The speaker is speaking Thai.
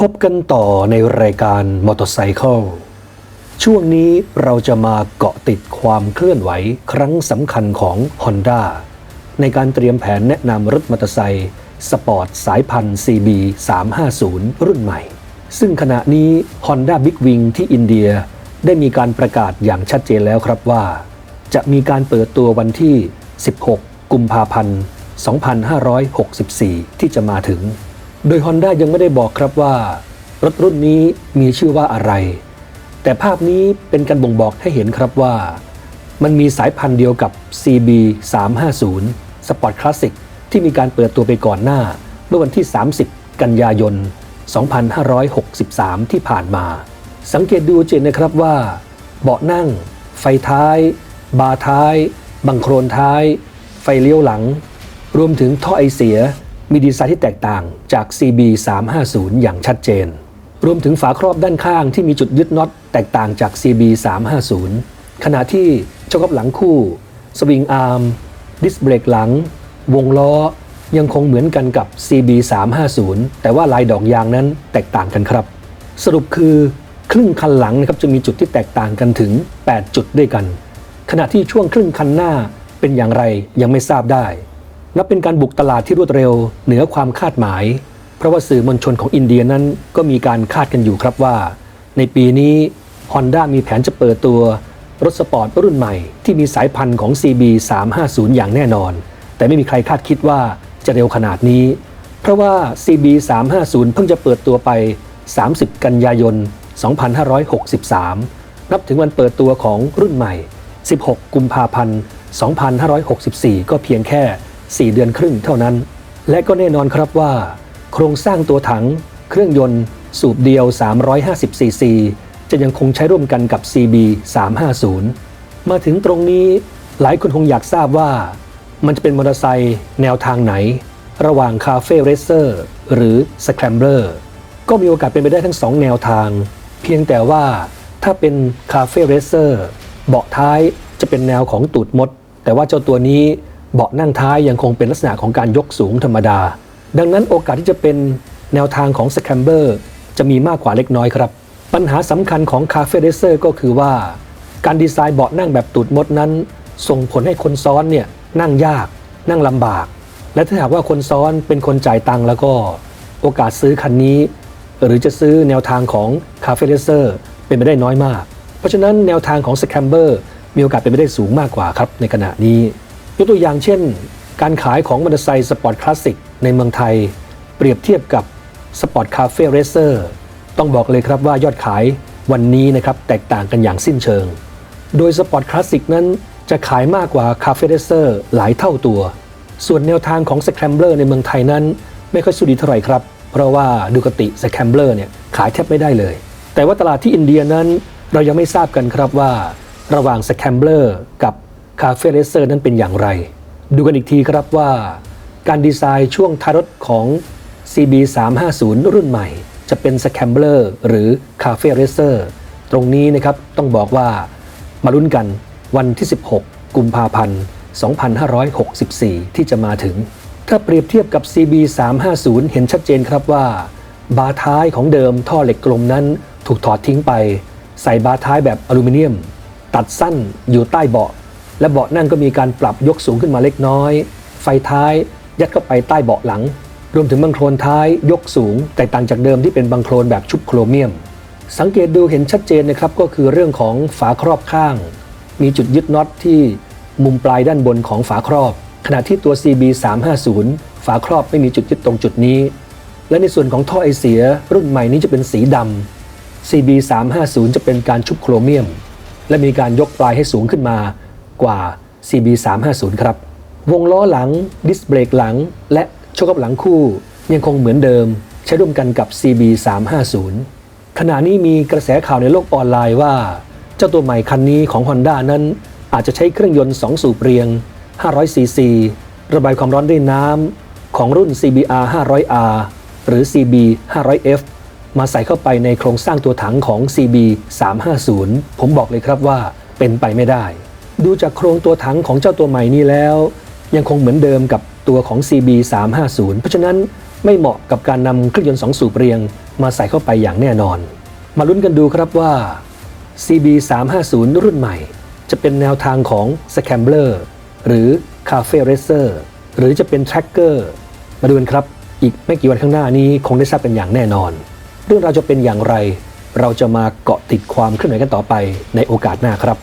พบกันต่อในรายการมอเตอร์ไซค์ช่วงนี้เราจะมาเกาะติดความเคลื่อนไหวครั้งสำคัญของ Honda ในการเตรียมแผนแนะนำรถมอเตอร์ไซค์สปอร์ตสายพันธุ์ CB 350รุ่นใหม่ ซึ่งขณะนี้ Honda Big Wing ที่อินเดียได้มีการประกาศอย่างชัดเจนแล้วครับว่า จะมีการเปิดตัววันที่ 16 กุมภาพันธ์ 2564 ที่จะมาถึง โดย Honda ยังไม่ได้บอกครับว่า รถรุ่นนี้มีชื่อว่าอะไร แต่ภาพนี้เป็นการบ่งบอกให้เห็นครับว่า มันมีสายพันธุ์เดียวกับ CB 350 Sport Classic ที่มีการเปิดตัวไปก่อนหน้า เมื่อวันที่ 30 กันยายน 2563 ที่ผ่านมา สังเกตดูเจนนะครับว่า เบาะนั่ง ไฟท้าย บาร์ท้าย บังโครนท้าย ไฟเลี้ยวหลัง รวมถึงท่อไอเสีย มีดีไซน์ที่แตกต่างจาก CB 350อย่างชัดเจน รวมถึงฝาครอบด้านข้างที่มีจุดยึดน็อตแตกต่างจาก CB 350ขณะที่เจ้กับหลังคู่ สวิงอาร์ม ดิสเบรกหลัง วงล้อ ยังคงเหมือนกันกับ CB 350แต่ว่าลายดอกยางนั้นแตกต่างกันครับ สรุปคือครึ่งคันหลังนะครับจะมีจุดที่แตกต่างกันถึง 8 จุดด้วยกัน ขณะที่ช่วงครึ่งคันหน้าเป็นอย่างไรยังไม่ทราบได้ นับเป็นการบุกตลาดที่รวดเร็วเหนือความคาดหมาย เพราะว่าสื่อมวลชนของอินเดียนั้นก็มีการคาดกันอยู่ครับว่า ในปีนี้ Honda มีแผนจะเปิดตัวรถสปอร์ตรุ่นใหม่ที่มีสายพันธุ์ของ CB 350อย่างแน่นอน แต่ไม่มีใครคาดคิดว่าจะเร็วขนาดนี้ เพราะว่า CB 350เพิ่งจะเปิดตัวไป 30 กันยายน 2563 นับถึงวันเปิดตัวของรุ่นใหม่ 16 กุมภาพันธ์ 2564 ก็เพียงแค่ 4 เดือนครึ่งเท่านั้น และก็แน่นอนครับว่า โครงสร้างตัวถัง เครื่องยนต์ สูบเดียว 350 ซีซี จะยังคงใช้ร่วมกันกับ CB 350 มาถึงตรงนี้หลายคนคงอยากทราบว่า มันจะเป็นมอเตอร์ไซค์แนวทางไหน ระหว่างคาเฟ่เรเซอร์หรือสแครมเบอร์ก็มีโอกาสเป็นไปได้ทั้ง 2 แนวทาง เพียงแต่ว่าถ้าเป็นคาเฟ่เรเซอร์เบาะท้ายจะเป็นแนวของตูดมด แต่ว่าเจ้าตัวนี้ เบาะนั่งท้ายยังคงเป็นลักษณะของการยกสูงธรรมดา ดังนั้นโอกาสที่จะเป็นแนวทางของสแคมเบอร์จะมีมากกว่าเล็กน้อยครับ ปัญหาสำคัญของคาเฟ่เรเซอร์ก็คือว่า การดีไซน์เบาะนั่งแบบตูดมดนั้น ส่งผลให้คนซ้อนเนี่ยนั่งยาก นั่งลำบาก และถ้าหากว่าคนซ้อนเป็นคนจ่ายตังค์แล้วก็ โอกาสซื้อคันนี้ หรือจะซื้อแนวทางของคาเฟ่เรเซอร์เป็นไปได้น้อยมาก เพราะฉะนั้นแนวทางของสแคมเบอร์มีโอกาสเป็นไปได้สูงมากกว่าครับในขณะนี้ ยกตัวอย่างเช่น การขายของมอเตอร์ไซค์สปอร์ตคลาสสิกในเมืองไทย เปรียบเทียบกับสปอร์ตคาเฟ่เรเซอร์ต้องบอกเลยครับว่ายอดขายวันนี้นะครับแตกต่างกันอย่างสิ้นเชิง โดยสปอร์ตคลาสสิกนั้นจะขายมากกว่าคาเฟ่เรเซอร์หลายเท่าตัว ส่วนแนวทางของสแครมเบอร์ในเมืองไทยนั้นไม่ค่อยสู้ดีเท่าไหร่ครับ เพราะว่าดูกติสแครมเบอร์เนี่ยขายแทบไม่ได้เลย แต่ว่าตลาดที่อินเดียนั้นเรายังไม่ทราบกันครับว่า ระหว่างสแครมเบอร์กับ คาเฟ่เรเซอร์นั้นเป็นอย่างไร ดูกันอีกทีครับว่า การดีไซน์ช่วงท้ายรถของ CB 350รุ่นใหม่ จะเป็นสแคมเบอร์หรือคาเฟ่เรเซอร์ตรงนี้นะครับต้องบอกว่ามาลุ้นกันวันที่ 16 กุมภาพันธ์ 2564 ที่จะมาถึง ถ้าเปรียบเทียบกับ CB 350เห็นชัดเจนครับว่า บาท้ายของเดิมท่อเหล็กกลมนั้นถูกถอดทิ้งไป ใส่บาท้ายแบบอลูมิเนียม ตัดสั้นอยู่ใต้เบาะ และเบาะนั่งก็มีการปรับยกสูงขึ้นมาเล็กน้อย ไฟท้ายยัดเข้าไปใต้เบาะหลัง รวมถึงบังโคลนท้ายยกสูง แตกต่างจากเดิมที่เป็นบังโคลนแบบชุบโครเมียม สังเกตดูเห็นชัดเจนนะครับก็คือเรื่องของฝาครอบข้าง มีจุดยึดน็อตที่มุมปลายด้านบนของฝาครอบ ขณะที่ตัว CB 350ฝาครอบไม่มีจุดยึดตรงจุดนี้ และในส่วนของท่อไอเสีย รุ่นใหม่นี้จะเป็นสีดำ CB 350จะเป็นการชุบโครเมียม และมีการยกปลายให้สูงขึ้นมา กว่า CB 350ครับ วงล้อหลัง ดิสเบรกหลัง และโชคอัพหลังคู่ ยังคงเหมือนเดิม ใช้ร่วมกันกับ CB 350ขณะนี้มีกระแสข่าวในโลกออนไลน์ว่า เจ้าตัวใหม่คันนี้ของ Honda นั้น อาจจะใช้เครื่องยนต์ 2 สูบเรียง 500 ซีซี ระบายความร้อนด้วยน้ำของรุ่น CBR 500R หรือ CB 500F มาใส่เข้าไปในโครงสร้างตัวถังของ CB 350ผมบอกเลยครับว่าเป็นไปไม่ได้ ดูจากโครงตัวถังของเจ้าตัวใหม่นี้แล้ว ยังคงเหมือนเดิมกับตัวของ CB 350เพราะฉะนั้นไม่เหมาะกับการนำเครื่องยนต์2สูบเรียง มาใส่เข้าไปอย่างแน่นอน มาลุ้นกันดูครับว่า CB 350รุ่นใหม่ จะเป็นแนวทางของ Scambler หรือ Cafe Racer หรือจะเป็น Tracker มาดูกันครับ อีกไม่กี่วันข้างหน้านี้คงได้ทราบเป็นอย่างแน่นอน เรื่องราวจะเป็นอย่างไร เราจะมาเกาะติดความเคลื่อนไหวกันต่อไปในโอกาสหน้าครับ